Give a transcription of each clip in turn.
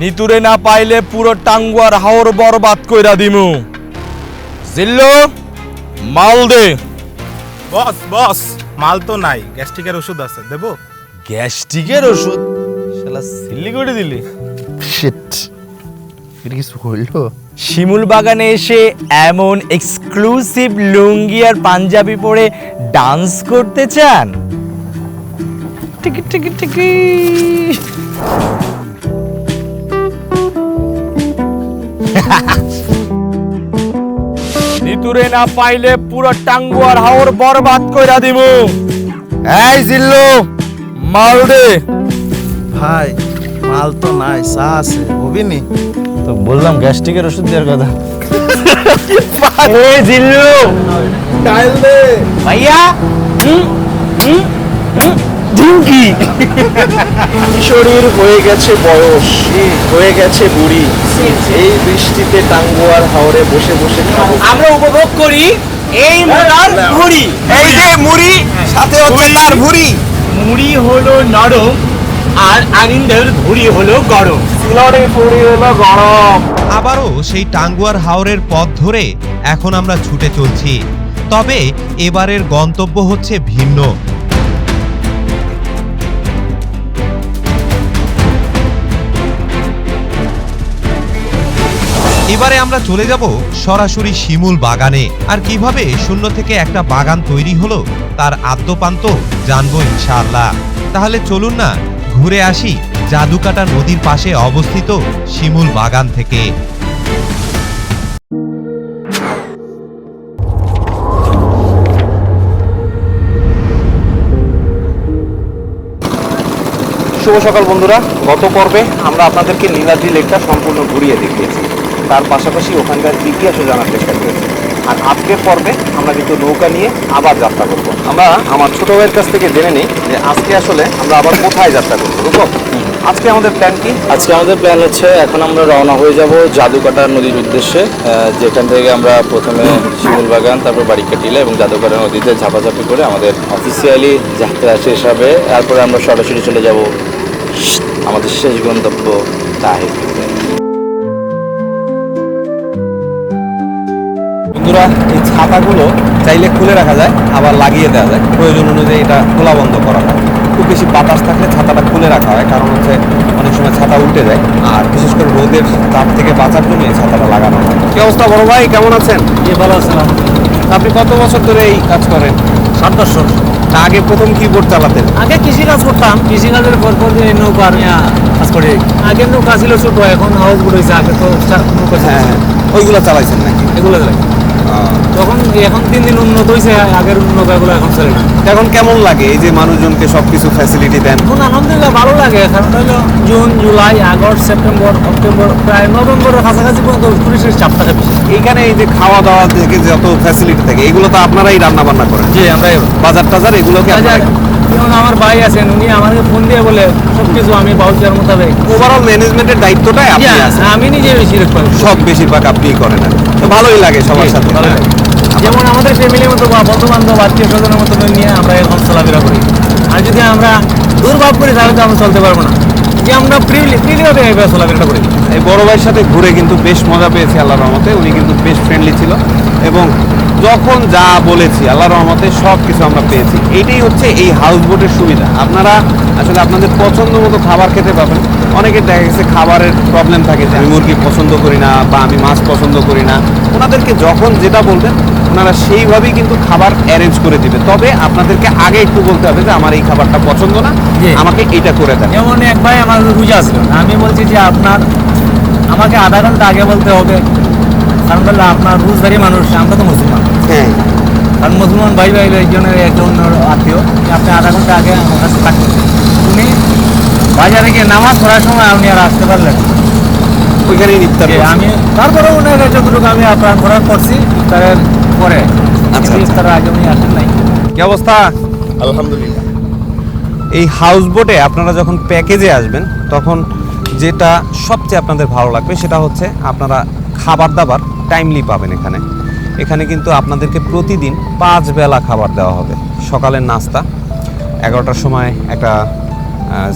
নিতুরে না পাইলে পুরো টাঙ্গুয়ার হাওর বরবাদ কইরা দিমু। জিল্লো মাল দে। বস বস মাল তো নাই গ্যাস্ট্রিকের ওষুধ আছে দেবো? গ্যাস্ট্রিকের ওষুধ? শালা সিল্লি করে দিলি। শিট এটা কিছু হইল? শিমুল বাগানে এসে এমন এক্সক্লুসিভ লুঙ্গি আর পাঞ্জাবি পরে ডান্স করতে চান? টিকি টিকি টিকি। নিতুরে না পাইলে পুরো টাঙ্গুয়ার হাওর বরবাদ কইরা দিমু। এই জিল্লু মাল দে। ভাই মাল তো নাই চা আছে হবিনি তো বললাম গ্যাস্ট্রিকের ওষুধ দেওয়ার কথা। এ জিল্লু। ডাইল দে। ভাইয়া ঝিঙ্কি কিশোরীর হয়ে গেছে বয়স হয়ে গেছে বুড়ি। এই বৃষ্টিতে টাঙ্গুয়ার হাওরে বসে বসে খাব। আমরা উপভোগ করি এই মোড়ার মুড়ি এই যে মুড়ি সাথে হচ্ছে তার ভুড়ি। মুড়ি হলো নরম আর আনিন্দের ভুড়ি হলো গরম। সিলড়ে পুরি হলো গরম। আবারও সেই টাঙ্গুয়ার হাওরের পথ ধরে এখন আমরা ছুটে চলছি। তবে এবারের গন্তব্য হচ্ছে ভিন্ন। এবারে আমরা চলে যাব সরাসরি শিমুল বাগানে। আর কীভাবে শূন্য থেকে একটা বাগান তৈরি হলো তার আদ্যপান্ত জানব ইনশাআল্লাহ। তাহলে চলুন না, ঘুরে আসি জাদুকাটা নদীর পাশে অবস্থিত শিমুল বাগান থেকে। শুভ সকাল বন্ধুরা। গত পর্বে আমরা আপনাদেরকে নীলাদ্রি লেকটা সম্পূর্ণ ঘুরিয়ে দেখিয়েছি। তার পাশাপাশি ওখানকার ইতিহাসও জানার চেষ্টা করেছি। আর আজকের পর্বে আমরা কিন্তু নৌকা নিয়ে আবার যাত্রা করব। আমরা আমার ছোট ভাইয়ের কাছ থেকে জেনে নিই যে আজকে আসলে আমরা আবার কোথায় যাত্রা করব রূপক আজকে আমাদের প্ল্যান কি? আজকে আমাদের প্ল্যান হচ্ছে এখন আমরা রওনা হয়ে যাব জাদুকাটা নদীর উদ্দেশ্যে যেখান থেকে আমরা প্রথমে শিমুল বাগান, তারপর বারিকাটিলা এবং জাদুকাটা নদীতে ঝাপাঝাপি করে আমাদের অফিসিয়ালি যাত্রা শেষ হবে। তারপরে আমরা সরাসরি চলে যাব আমাদের শেষ গন্তব্য তাহিরপুরে বন্ধুরা এই ছাতাগুলো চাইলে খুলে রাখা যায় আবার লাগিয়ে দেওয়া যায়। প্রয়োজন অনুযায়ী এটা খোলা বন্ধ করা হয়। খুব বেশি বাতাস থাকলে ছাতাটা খুলে রাখা হয় কারণ হচ্ছে অনেক সময় ছাতা উল্টে যায়। আর বিশেষ করে রোদের তাপ থেকে বাঁচার জন্য এই ছাতাটা লাগানো হয়। কি অবস্থা বড় ভাই? কেমন আছেন? জি ভালো আছিলাম আপনি কত বছর ধরে এই কাজ করেন? সাত বছর। তা আগে প্রথম কি বোট চালাতেন? আগে কৃষি কাজ করতাম। কৃষি কাজের পর পর নৌকা আমি কাজ করি আগে নৌকা ছিল ছোট এখন হাউস বোট হয়েছে আগে তো নৌকা ছিল হ্যাঁ। ওইগুলো চালাইছেন নাকি? এগুলো লাগে তখন এখন দিন দিন উন্নত হয়েছে আগের নৌকাগুলো এখন চলে না। এখন কেমন লাগে এই যে মানুষজনকে সবকিছু ফ্যাসিলিটি দেন? এখন আলহামদুলিল্লাহ ভালো লাগে কারণ হলো June July August September October প্রায় নভেম্বরের কাছাকাছি পর্যন্ত পুলিশের চাপ থাকে বেশি। এইখানে এই যে খাওয়া দাওয়া থেকে যত ফ্যাসিলিটি থাকে এগুলো তো আপনারাই রান্না বান্না করেন? জি আমরা বাজার টাজার এগুলোকে যেমন আমার ভাই আছেন উনি আমাকে ফোন দিয়ে বলে সবকিছু আমি বাউচার মোতাবেক। ওভারঅল ম্যানেজমেন্টের দায়িত্বটাই আপনি আছেন। আমি নিজে বেশি করি। সব বেশিরভাগ আপনিই করেন। তো ভালোই লাগে সবার সাথে। ভালো লাগে। যেমন আমাদের ফ্যামিলির মতো বা বন্ধু বান্ধব আত্মীয় স্বজনের মতো নিয়ে আমরা এখন চলাফেরা করি। আর যদি আমরা দুর্ভাব করি তাহলে তো আমরা চলতে পারব না। যে আমরা ফ্রিলি ফ্রিলিভাবে এইভাবে চলাফেরা করি। এই বড় ভাইয়ের সাথে ঘুরে কিন্তু বেশ মজা পেয়েছি আল্লাহর রহমতে। উনি কিন্তু বেশ ফ্রেন্ডলি ছিল। এবং যখন যা বলেছি আল্লাহ রহমতে সব কিছু আমরা পেয়েছি। এটাই হচ্ছে এই হাউস বোটের সুবিধা। আপনারা আসলে আপনাদের পছন্দ মতো খাবার খেতে পাবেন অনেকের দেখা গেছে খাবারের প্রবলেম থাকে যে আমি মুরগি পছন্দ করি না বা আমি মাছ পছন্দ করি না। ওনাদেরকে যখন যেটা বলবেন ওনারা সেইভাবেই কিন্তু খাবার অ্যারেঞ্জ করে দিবে। তবে আপনাদেরকে আগে একটু বলতে হবে যে আমার এই খাবারটা পছন্দ না। আমাকে এইটা করে দেন। যেমন এক ভাই আমার রোজা আসলো আমি বলছি যে আপনার আমাকে আধা ঘণ্টা আগে বলতে হবে। কারণ আপনার রোজদারি মানুষ আমরা তো মুসলমান হ্যাঁ কারণ মুসলমান ভাই ভাই একজনের একজন আত্মীয় আপনি আধা ঘণ্টা আগে আমার কাছে থাকবেন উনি বাজারে গিয়ে নামাজ পড়ার সময় আপনি আর আসতে পারলেন না। ওইখানেই ইফতার আমি তারপরে উনার যতটুকু আমি আপনার করার করছি ইফতারের পরে। আচ্ছা, কিন্তু ইফতারের আগে উনি আসেন নাই। কি অবস্থা? আলহামদুলিল্লাহ। এই হাউস বোটে আপনারা যখন প্যাকেজে আসবেন তখন যেটা সবচেয়ে আপনাদের ভালো লাগবে সেটা হচ্ছে আপনারা খাবার দাবার টাইমলি পাবেন এখানে। এখানে কিন্তু আপনাদেরকে প্রতিদিন পাঁচ বেলা খাবার দেওয়া হবে। সকালের নাস্তা, এগারোটার সময় একটা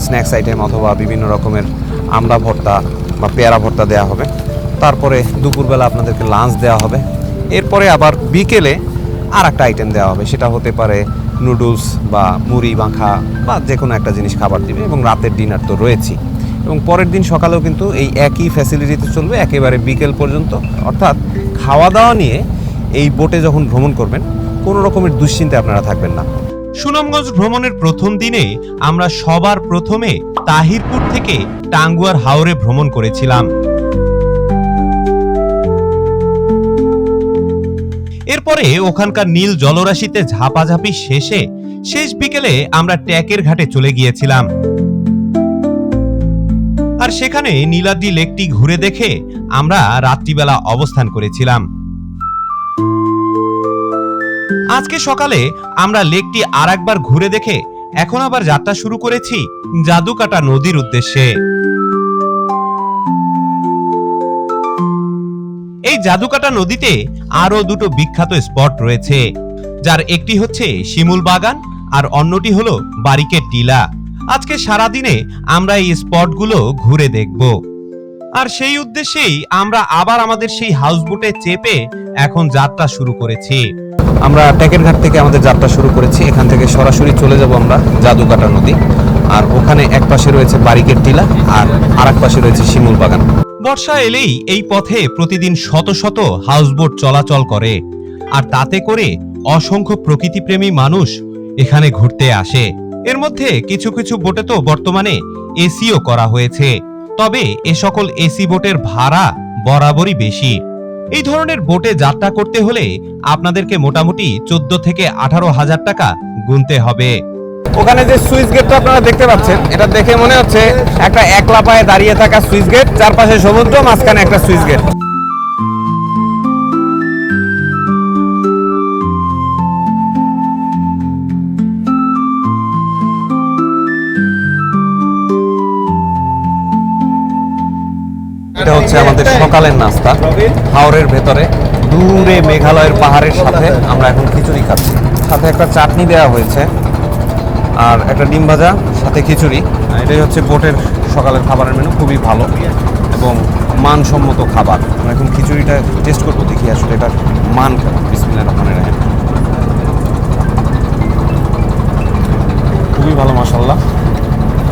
স্ন্যাক্স আইটেম অথবা বিভিন্ন রকমের আমড়া ভর্তা বা পেয়ারা ভর্তা দেওয়া হবে। তারপরে দুপুরবেলা আপনাদেরকে লাঞ্চ দেওয়া হবে। এরপরে আবার বিকেলে আর একটা আইটেম দেওয়া হবে, সেটা হতে পারে নুডলস বা মুড়ি, মাখা বা যে কোনো একটা জিনিস খাবার দিবে এবং রাতের ডিনার তো রয়েছেই এবং পরের দিন সকালেও কিন্তু এই একই ফ্যাসিলিটিতে চলবে, একেবারে বিকেল পর্যন্ত। অর্থাৎ খাওয়া দাওয়া নিয়ে এই বোটে যখন ভ্রমণ করবেন, কোনো রকমের দুশ্চিন্তায় আপনারা থাকবেন না। সুনামগঞ্জ ভ্রমণের প্রথম দিনে আমরা সবার প্রথমে তাহিরপুর থেকে টাঙ্গুয়ার হাওরে ভ্রমণ করেছিলাম। এরপরে ওখানকার নীল জলরাশিতে ঝাপাঝাপি শেষে, শেষ বিকেলে আমরা ট্যাকের ঘাটে চলে গিয়েছিলাম। আর সেখানে নীলাদ্রি লেকটি ঘুরে দেখে আমরা রাত্রিবেলা অবস্থান করেছিলাম। আজকে সকালে আমরা লেকটি আর একবার ঘুরে দেখে এখন আবার যাত্রা শুরু করেছি জাদুকাটা নদীর উদ্দেশ্যে। এই জাদুকাটা নদীতে আরও দুটো বিখ্যাত স্পট রয়েছে, যার একটি হচ্ছে শিমুল বাগান আর অন্যটি হলো বারিকের টিলা। আজকে সারাদিনে আমরা এই স্পটগুলো ঘুরে দেখব। আর সেই উদ্দেশ্যেই আমরা আবার আমাদের সেই হাউসবোটে চেপে এখন যাত্রা শুরু করেছি। আমরা ট্যাকের ঘাট থেকে আমাদের যাত্রা শুরু করেছি। এখান থেকে সরাসরি চলে যাব আমরা জাদুকাটা নদী। আর ওখানে এক পাশে রয়েছে বারিকের টিলা আর আর এক পাশে রয়েছে শিমুল বাগান। বর্ষা এলেই এই পথে প্রতিদিন শত শত হাউসবোট চলাচল করে। আর তাতে করে অসংখ্য প্রকৃতিপ্রেমী মানুষ এখানে ঘুরতে আসে। এর মধ্যে কিছু কিছু বোটে তো বর্তমানে এসিও করা হয়েছে। তবে এ সকল এসি বোটের ভাড়া বরাবরই বেশি। এই ধরনের বোটে যাত্রা করতে হলে আপনাদেরকে মোটামুটি চোদ্দ থেকে আঠারো হাজার টাকা গুনতে হবে। ওখানে যে সুইচ গেটটা আপনারা দেখতে পাচ্ছেন, এটা দেখে মনে হচ্ছে একটা একলা পায়ে দাঁড়িয়ে থাকা সুইচ গেট, চারপাশে সমুদ্র, মাঝখানে একটা সুইচ গেট। এটা হচ্ছে আমাদের সকালের নাস্তা। হাওরের ভেতরে, দূরে মেঘালয়ের পাহাড়ের সাথে আমরা এখন খিচুড়ি খাচ্ছি। সাথে একটা চাটনি দেওয়া হয়েছে, আর একটা ডিম ভাজা, সাথে খিচুড়ি। এটাই হচ্ছে বোটের সকালের খাবারের মেনু খুবই ভালো এবং মানসম্মত খাবার। আমরা এখন খিচুড়িটা টেস্ট করব, দেখি আসলে এটার মান কেমন। বিসমিল্লাহ রহমানির রহিম। খুবই ভালো মাসাল্লাহ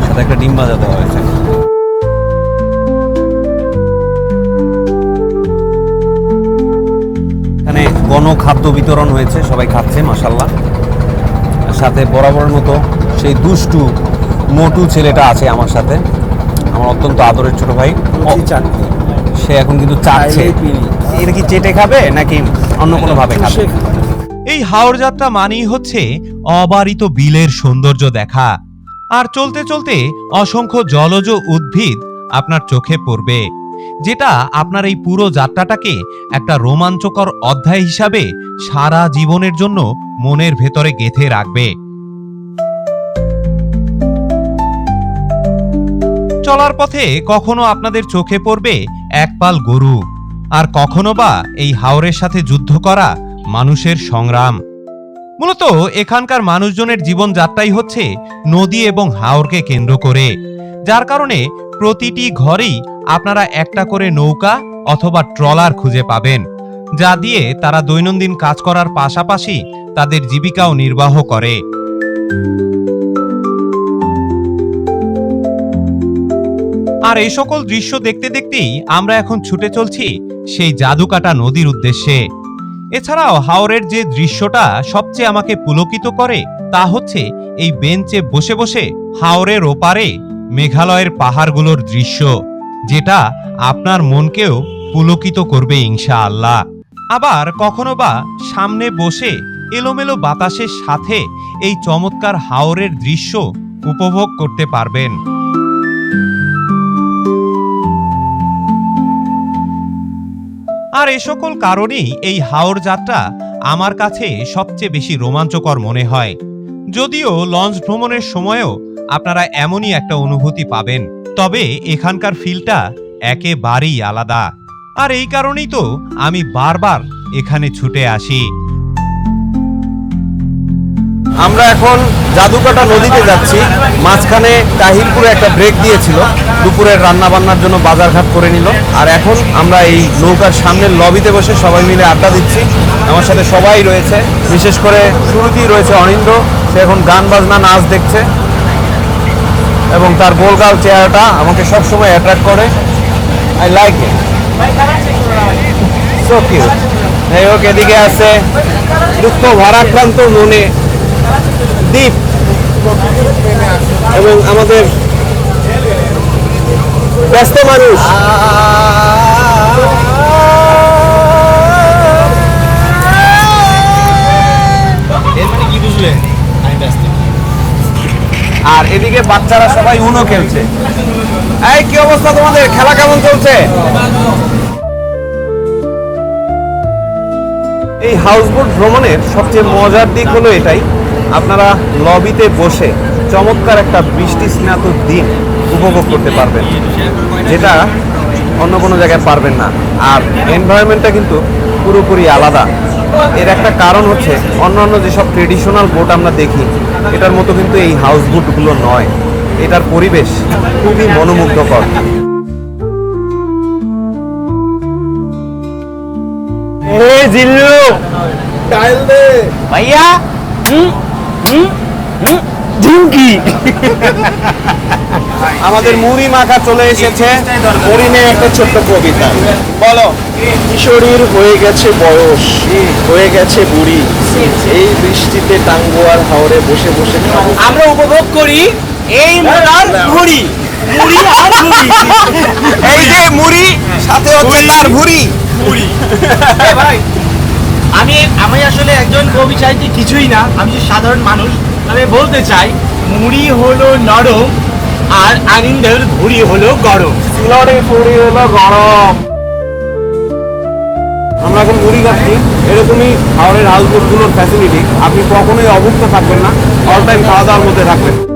সাথে একটা ডিম ভাজা দেওয়া হয়েছে। এখানে গণ খাদ্য বিতরণ হয়েছে সবাই খাচ্ছে মাসাল্লাহ সাথে বরাবর মতো সেই দুষ্টু মোটু ছেলেটা আছে আমার সাথে আমার অত্যন্ত আদরের ছোট ভাই। সে এখন কিন্তু চাচ্ছে এটা কি চেটে খাবে নাকি অন্য কোনো ভাবে খাবে। এই হাওর যাত্রা মানেই হচ্ছে অবারিত বিলের সৌন্দর্য দেখা। আর চলতে চলতে অসংখ্য জলজ উদ্ভিদ আপনার চোখে পড়বে। যেটা আপনার এই পুরো যাত্রাটাকে একটা রোমাঞ্চকর অধ্যায় হিসাবে সারা জীবনের জন্য মনের ভেতরে গেঁথে রাখবে। চলার পথে কখনো আপনাদের চোখে পড়বে একপাল গরু, আর কখনো বা এই হাওরের সাথে যুদ্ধ করা মানুষের সংগ্রাম। মূলত এখানকার মানুষজনের জীবনযাত্রাই হচ্ছে নদী এবং হাওরকে কেন্দ্র করে, যার কারণে প্রতিটি ঘরেই আপনারা একটা করে নৌকা অথবা ট্রলার খুঁজে পাবেন, যা দিয়ে তারা দৈনন্দিন কাজ করার পাশাপাশি তাদের জীবিকাও নির্বাহ করে। আর এই সকল দৃশ্য দেখতে দেখতেই আমরা এখন ছুটে চলছি সেই জাদুকাটা নদীর উদ্দেশ্যে। এছাড়াও হাওরের যে দৃশ্যটা সবচেয়ে আমাকে পুলকিত করে তা হচ্ছে এই বেঞ্চে বসে বসে হাওরের ওপারে মেঘালয়ের পাহাড়গুলোর দৃশ্য। যেটা আপনার মনকেও পুলকিত করবে ইনশাআল্লাহ। আবার কখনো বা সামনে বসে এলোমেলো বাতাসের সাথে এই চমৎকার হাওরের দৃশ্য উপভোগ করতে পারবেন। আর এ সকল কারণেই এই হাওর যাত্রা আমার কাছে সবচেয়ে বেশি রোমাঞ্চকর মনে হয়। যদিও লঞ্চ ভ্রমণের সময়ও আপনারা এমনই একটা অনুভূতি পাবেন। তবে এখানকার ফিলটা একেবারেই আলাদা। আর এই কারণেই তো আমি বারবার এখানে ছুটে আসি। আমরা এখন জাদুকাটা নদীতে যাচ্ছি। মাঝখানে তাহিরপুরে একটা ব্রেক দিয়েছিল। দুপুরের রান্না বান্নার জন্য বাজারঘাট করে নিল। আর এখন আমরা এই নৌকার সামনের লবিতে বসে সবাই মিলে আড্ডা দিচ্ছি। আমার সাথে সবাই রয়েছে। বিশেষ করে শুরুতেই রয়েছে অনিন্দ্র সে এখন গান বাজনা নাচ দেখছে। এবং তার গোলগাল চেহারাটা আমাকে সবসময় অ্যাট্রাক্ট করে। আই লাইক ইট যাই হোক, এদিকে আছে দুঃখ ভারাক্রান্ত মনে দ্বীপ এবং আমাদের ব্যস্ত মানুষ। আর এদিকে বাচ্চারা সবাই উনো খেলছে। এই, কি অবস্থা তোমাদের? খেলা কেমন চলছে? এই হাউসবোট ভ্রমণের সবচেয়ে মজার দিক হলো এটাই। আপনারা লবিতে বসে চমৎকার একটা বৃষ্টি স্নাত দিন উপভোগ করতে পারবেন, যেটা অন্য কোনো জায়গায় পারবেন না। আর এনভায়রনমেন্টটা কিন্তু পুরোপুরি আলাদা। এর একটা কারণ হচ্ছে অন্য অন্য যেসব ট্রেডিশনাল বোট আমরা দেখি এটার মতো কিন্তু এই হাউস বোটগুলো নয়। এটার পরিবেশ খুবই মনোমুগ্ধকর। এ জিল্লু! টাইল দে। ভাইয়া! হুম? হুম? হুম? ঝুঁকি আমাদের মুড়ি মাখা চলে এসেছে। হরিণে একটা ছোট্ট কবিতা। বলো। কিশোরীর হয়ে গেছে বয়স হয়ে গেছে বুড়ি। এই বৃষ্টিতে টাঙ্গুয়ার হাওরে বসে বসে আমরা উপভোগ করি এই মোড়ার ঘুড়ি। মুড়ি আর এই যে মুড়ি সাথে হচ্ছে তার ভুড়ি। এ ভাই আমি আমি আসলে একজন কবি সাহিত্যিক কিছুই না। আমি সাধারণ মানুষ তবে বলতে চাই, মুড়ি হলো নরম আর আনন্দের ঘুড়ি হলো গরম। সিলরে ফুড়ি হলো গরম। আমরা এখন মুড়ি খাচ্ছি। এরকমই হাওড়ের হাউসবোটগুলোর ফ্যাসিলিটি আপনি কখনোই অভুক্ত থাকবেন না। অল টাইম খাওয়া দাওয়ার মধ্যে থাকবেন।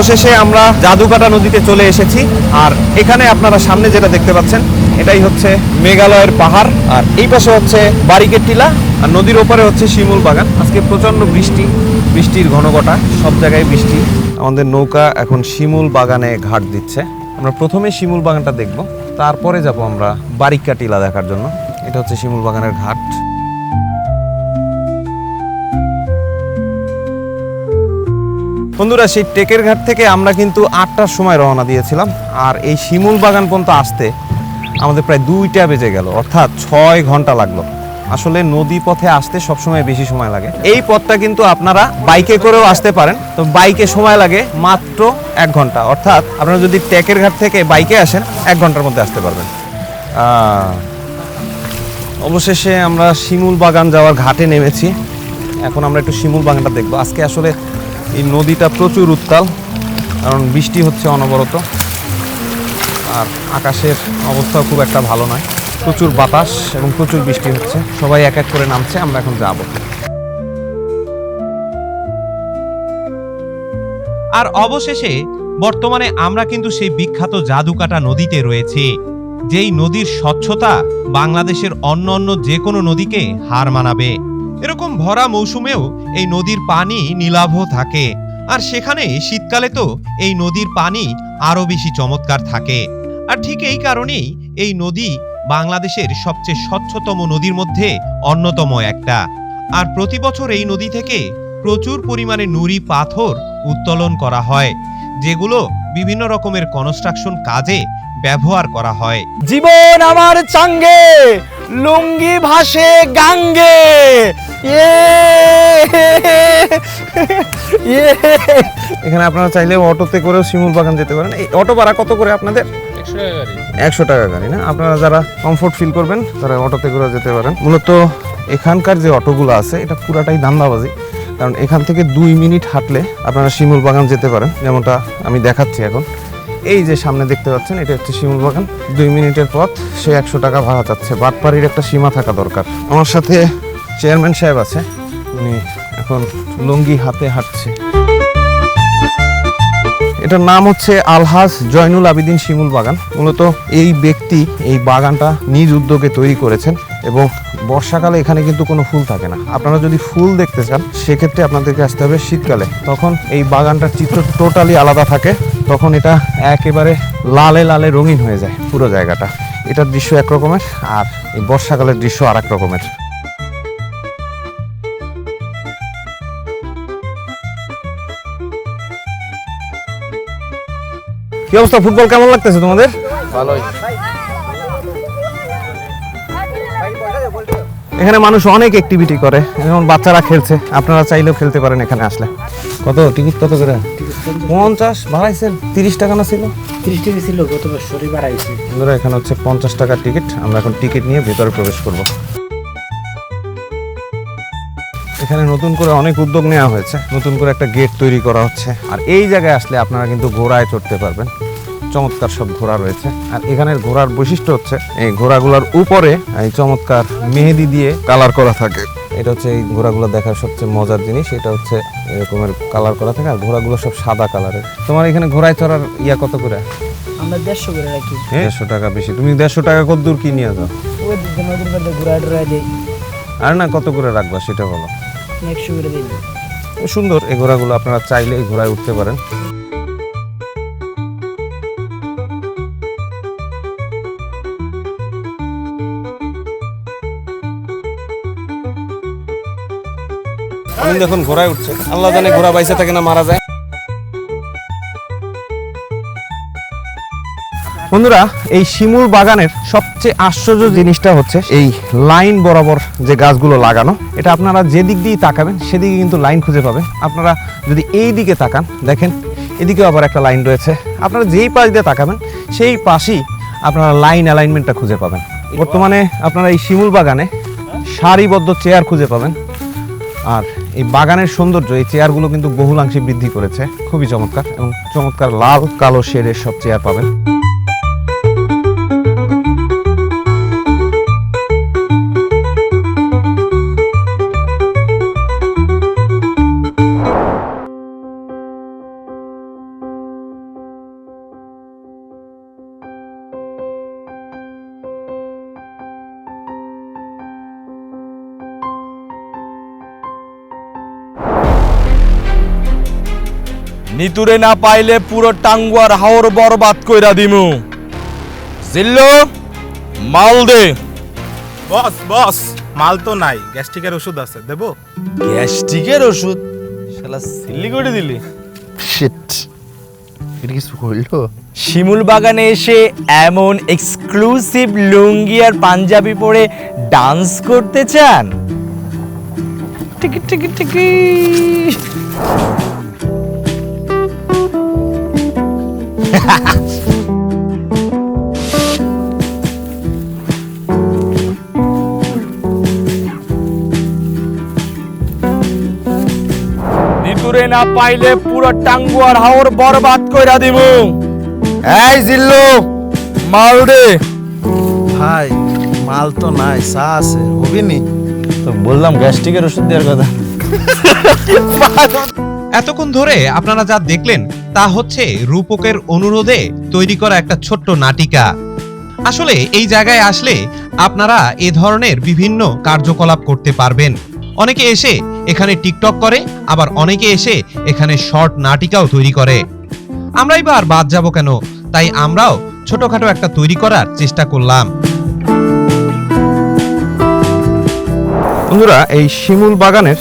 অবশেষে আমরা জাদুকাটা নদীতে চলে এসেছি। আর এখানে আপনারা সামনে যেটা দেখতে পাচ্ছেন, এটাই হচ্ছে মেঘালয়ের পাহাড়। আর এই পাশে হচ্ছে বারিকের টিলা, আর নদীর ওপারে হচ্ছে শিমুল বাগান। আজকে প্রচণ্ড বৃষ্টি, বৃষ্টির ঘনঘটা, সব জায়গায় বৃষ্টি। আমাদের নৌকা এখন শিমুল বাগানে ঘাট দিচ্ছে। আমরা প্রথমে শিমুল বাগানটা দেখব, তারপরে যাব আমরা বারিকা টিলা দেখার জন্য। এটা হচ্ছে শিমুল বাগানের ঘাট। বন্ধুরা, সেই টেকের ঘাট থেকে আমরা কিন্তু আটটার সময় রওনা দিয়েছিলাম। আর এই শিমুল বাগান পর্যন্ত আসতে আমাদের প্রায় দুইটা বেজে গেল, অর্থাৎ ছয় ঘণ্টা লাগল। আসলে নদী পথে আসতে সবসময় বেশি সময় লাগে। এই পথটা কিন্তু আপনারা বাইকে করেও আসতে পারেন। তো বাইকে সময় লাগে মাত্র এক ঘণ্টা, অর্থাৎ আপনারা যদি টেকের ঘাট থেকে বাইকে আসেন, এক ঘণ্টার মধ্যে আসতে পারবেন। অবশেষে আমরা শিমুল বাগান যাওয়ার ঘাটে নেমেছি। এখন আমরা একটু শিমুল বাগানটা দেখব। আজকে আসলে এই নদীটা প্রচুর উত্তাল, কারণ বৃষ্টি হচ্ছে অনবরত। আর আকাশের অবস্থাও খুব একটা ভালো নয়। প্রচুর বাতাস এবং প্রচুর বৃষ্টি হচ্ছে। সবাই এক এক করে নামছে, আমরা এখন যাব। আর অবশেষে, বর্তমানে আমরা কিন্তু সেই বিখ্যাত জাদুকাটা নদীতে রয়েছে, যেই নদীর স্বচ্ছতা বাংলাদেশের অন্য অন্য যে কোনো নদীকে হার মানাবে। এরকম ভরা মৌসুমেও এই নদীর পানি নীলাভ থাকে। আর সেখানে শীতকালে তো এই নদীর পানি আরও বেশি চমৎকার থাকে। আর ঠিক এই কারণেই এই নদী বাংলাদেশের সবচেয়ে স্বচ্ছতম নদীর মধ্যে অন্যতম একটা। আর প্রতি বছর এই নদী থেকে প্রচুর পরিমাণে নুড়ি পাথর উত্তোলন করা হয়, যেগুলো বিভিন্ন রকমের কনস্ট্রাকশন কাজে ব্যবহার করা হয়। জীবন আমার চাঙ্গে, লুঙ্গি ভাসে গাঙ্গে এখানে আপনারা চাইলে অটোতে করেও শিমুল বাগান যেতে পারেন। এই অটো ভাড়া কত করে আপনাদের? একশো টাকা গাড়ি। না? আপনারা যারা কমফোর্ট ফিল করবেন তারা অটোতে করে যেতে পারেন। মূলত এখানকার যে অটোগুলো আছে এটা পুরাটাই ধান্দাবাজি। কারণ এখান থেকে দুই মিনিট হাঁটলে আপনারা শিমুল বাগান যেতে পারেন। যেমনটা আমি দেখাচ্ছি এখন। এই যে সামনে দেখতে পাচ্ছেন এটা হচ্ছে শিমুল বাগান। দুই মিনিটের পথ সে একশো টাকা ভাড়া চাচ্ছে। বাটপাড়ির একটা সীমা থাকা দরকার। আমার সাথে চেয়ারম্যান সাহেব আছে। উনি এখন লুঙ্গি হাতে হাঁটছে। এটার নাম হচ্ছে আলহাজ জয়নুল আবিদিন শিমুল বাগান। মূলত এই ব্যক্তি এই বাগানটা নিজ উদ্যোগে তৈরি করেছেন এবং বর্ষাকালে এখানে কিন্তু কোনো ফুল থাকে না। আপনারা যদি ফুল দেখতে চান, সেক্ষেত্রে আপনাদেরকে আসতে হবে শীতকালে। তখন এই বাগানটার চিত্র টোটালি আলাদা থাকে। তখন এটা একেবারে লালে লালে রঙিন হয়ে যায় পুরো জায়গাটা। এটার দৃশ্য এক রকমের আর এই বর্ষাকালের দৃশ্য আর এক রকমের। কি অবস্থা? ফুটবল কেমন লাগতেছে তোমাদের? ভালোই। এখানে মানুষ অনেক অ্যাক্টিভিটি করে। যেমন বাচ্চারা খেলছে আপনারা চাইলেও খেলতে পারেন এখানে আসলে। কত? টিকিট কত করে? পঞ্চাশ বাড়াইছেন? তিরিশ টাকা না ছিল? তিরিশ টাকা ছিল গত বছরই বাড়াইছে এখানে হচ্ছে পঞ্চাশ টাকার টিকিট। আমরা এখন টিকিট নিয়ে ভেতরে প্রবেশ করব। এখানে নতুন করে অনেক উদ্যোগ নেওয়া হয়েছে। নতুন করে একটা গেট তৈরি করা হচ্ছে। আর এই জায়গায় আসলে আপনারা কিন্তু ঘোড়ায় চড়তে পারবেন। চমৎকার সব ঘোড়া রয়েছে। আর এখানের ঘোড়ার বৈশিষ্ট্য হচ্ছে এই ঘোড়াগুলোর উপরে এই চমৎকার মেহেদি দিয়ে কালার করা থাকে। এটা হচ্ছে এই ঘোড়াগুলো দেখার সবচেয়ে মজার জিনিস। এটা হচ্ছে এরকমের কালার করা থাকে। আর ঘোড়াগুলো সব সাদা কালারের। তোমার এখানে ঘোড়ায় চড়ার ইয়া কত করে? আমরা দেড়শো করে রাখি। দেড়শো টাকা বেশি। তুমি দেড়শো টাকা কত দূর কি নিয়ে যাও ওই দিই। আর না কত করে রাখবা সেটা বলো। সুন্দর, এই ঘোড়াগুলো আপনারা চাইলে এই ঘোড়ায় উঠতে পারেন। দেখুন, ঘোড়ায় উঠছে। আল্লাহ জানে ঘোড়া বাইসে থাকে না, মারা যায়। বন্ধুরা, এই শিমুল বাগানের সবচেয়ে আশ্চর্য জিনিসটা হচ্ছে এই লাইন বরাবর যে গাছগুলো লাগানো, এটা আপনারা যেদিক দিয়ে তাকাবেন, সেদিকে কিন্তু লাইন খুঁজে পাবেন। আপনারা যদি এই দিকে তাকান, দেখেন, এদিকেও আবার একটা লাইন রয়েছে। আপনারা যেই পাশ দিয়ে তাকাবেন, সেই পাশেই আপনারা লাইন অ্যালাইনমেন্টটা খুঁজে পাবেন। বর্তমানে আপনারা এই শিমুল বাগানে সারিবদ্ধ চেয়ার খুঁজে পাবেন। আর এই বাগানের সৌন্দর্য, এই চেয়ারগুলো কিন্তু বহুলাংশে বৃদ্ধি করেছে। খুবই চমৎকার এবং চমৎকার লাল কালো শেডের সব চেয়ার পাবেন। নিতুরে না পাইলে পুরো টাঙ্গুয়ার হাওর বরবাদ কইরা দিমু। জিল্লো মাল দে। বস বস মাল তো নাই গ্যাস্ট্রিকের ওষুধ আছে দেবো? গ্যাস্ট্রিকের ওষুধ? শালা করে দিলি। শিট এটা কিছু হইল? শিমুল বাগানে এসে এমন এক্সক্লুসিভ লুঙ্গি আর পাঞ্জাবি পরে ডান্স করতে চান? টিকি টিকি টিকি। নিতুরে না পাইলে পুরো টাঙ্গুয়ার হাওর বরবাদ কইরা দিমু। এই জিল্লু মাল দে। ভাই মাল তো নাই চা আছে হবিনি তো বললাম গ্যাস্ট্রিকের ওষুধ দেওয়ার কথা। এতক্ষণ ধরে আপনারা যা দেখলেন তা হচ্ছে রূপকের অনুরোধে তৈরি করা একটা ছোট্ট নাটিকা। আসলে এই জায়গায় আসলে আপনারা এ ধরনের বিভিন্ন কার্যকলাপ করতে পারবেন। অনেকে এসে এখানে টিকটক করে, আবার অনেকে এসে এখানে শর্ট নাটিকাও তৈরি করে। আমরাই বা আর বাদ যাব কেন? তাই আমরাও ছোটখাটো একটা তৈরি করার চেষ্টা করলাম। বন্ধুরা, এই শিমুল বাগানের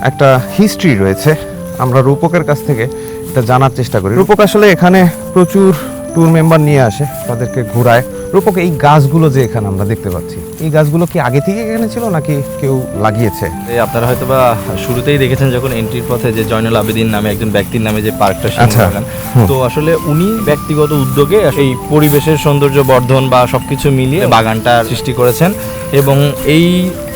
একটা হিস্ট্রি রয়েছে। আমরা রূপকের কাছ থেকে এটা জানার চেষ্টা করি। রূপক আসলে এখানে প্রচুর ট্যুর মেম্বার নিয়ে আসে, তাদেরকে ঘোরায়। রূপক এই গাছগুলো যে এখানে আমরা দেখতে পাচ্ছি এই গাছগুলো কি আগে থেকে এখানে ছিল নাকি কেউ লাগিয়েছে এই আপনারা হয়তো বা শুরুতেই দেখেছেন যখন এন্ট্রির পথে যে জয়নুল আবেদিন নামে একজন ব্যক্তির নামে যে পার্কটা আচ্ছা। বাগান তো আসলে উনি ব্যক্তিগত উদ্যোগে এই পরিবেশের সৌন্দর্য বর্ধন বা সবকিছু মিলিয়ে বাগানটা সৃষ্টি করেছেন এবং এই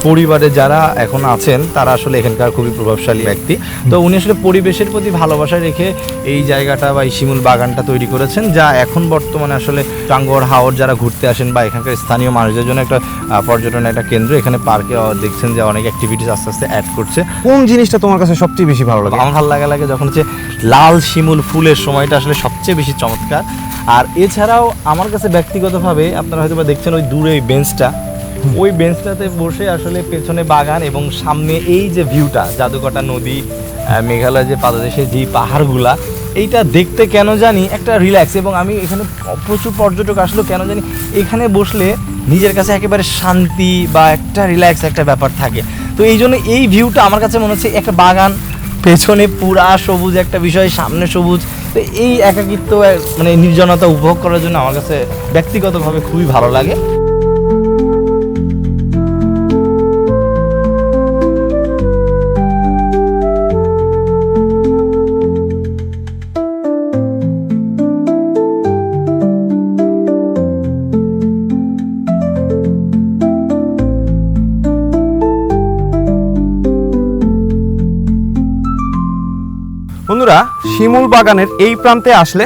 পরিবারে যারা এখন আছেন তারা আসলে এখানকার খুবই প্রভাবশালী ব্যক্তি। তো উনি আসলে পরিবেশের প্রতি ভালোবাসা রেখে এই জায়গাটা বা এই শিমুল বাগানটা তৈরি করেছেন যা এখন বর্তমানে আসলে টাঙ্গর হাওর যারা ঘুরতে আসেন বা এখানকার স্থানীয় মানুষদের জন্য একটা আহ, পর্যটনের একটা কেন্দ্র। এখানে পার্কে দেখছেন যে অনেক অ্যাক্টিভিটিস আস্তে আস্তে অ্যাড করছে। কোন জিনিসটা তোমার কাছে সবচেয়ে বেশি ভালো লাগে? আমার ভালো লাগে লাগে যখন হচ্ছে লাল শিমুল ফুলের সময়টা আসলে সবচেয়ে বেশি চমৎকার। আর এছাড়াও আমার কাছে ব্যক্তিগতভাবে আপনারা হয়তো বা দেখছেন ওই দূরে ওই বেঞ্চটা ওই বেঞ্চটাতে বসে আসলে পেছনে বাগান এবং সামনে এই যে ভিউটা জাদুকটা নদী মেঘালয় যে পাদদেশে যে পাহাড়গুলা, এইটা দেখতে কেন জানি একটা রিল্যাক্স এবং আমি এখানে প্রচুর পর্যটক আসলেও কেন জানি এখানে বসলে নিজের কাছে একেবারে শান্তি বা একটা রিল্যাক্স একটা ব্যাপার থাকে। তো এই জন্য এই ভিউটা আমার কাছে মনে হচ্ছে একটা বাগান, পেছনে পুরা সবুজ একটা বিষয়, সামনে সবুজ। তো এই একাকিত্ব মানে নির্জনতা উপভোগ করার জন্য আমার কাছে ব্যক্তিগতভাবে খুবই ভালো লাগে। শিমুল বাগানের এই প্রান্তে আসলে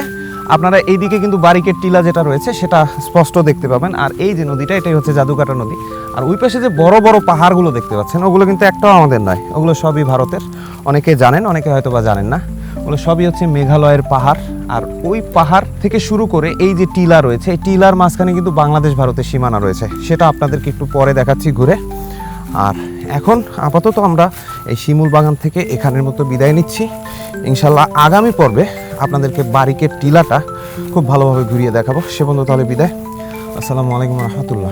আপনারা এইদিকে কিন্তু বারিকের টিলা যেটা রয়েছে, সেটা স্পষ্ট দেখতে পাবেন। আর এই যে নদীটা, এটাই হচ্ছে জাদুকাটা নদী। আর ওই পাশে যে বড় বড় পাহাড়গুলো দেখতে পাচ্ছেন, ওগুলো কিন্তু একটাও আমাদের নয়। ওগুলো সবই ভারতের। অনেকে জানেন, অনেকে হয়তো বা জানেন না। ওগুলো সবই হচ্ছে মেঘালয়ের পাহাড়। আর ওই পাহাড় থেকে শুরু করে এই যে টিলা রয়েছে, এই টিলার মাঝখানে কিন্তু বাংলাদেশ, ভারতের সীমানা রয়েছে। সেটা আপনাদেরকে একটু পরে দেখাচ্ছি, ঘুরে। আর এখন আপাতত আমরা এই শিমুল বাগান থেকে এখানের মতো বিদায় নিচ্ছি। ইনশাল্লাহ আগামী পর্বে আপনাদেরকে বাড়িকে টিলাটা খুব ভালোভাবে ঘুরিয়ে দেখাবো। সে বন্ধু তাহলে বিদায়। আসসালামু আলাইকুম রহমতুল্লাহ।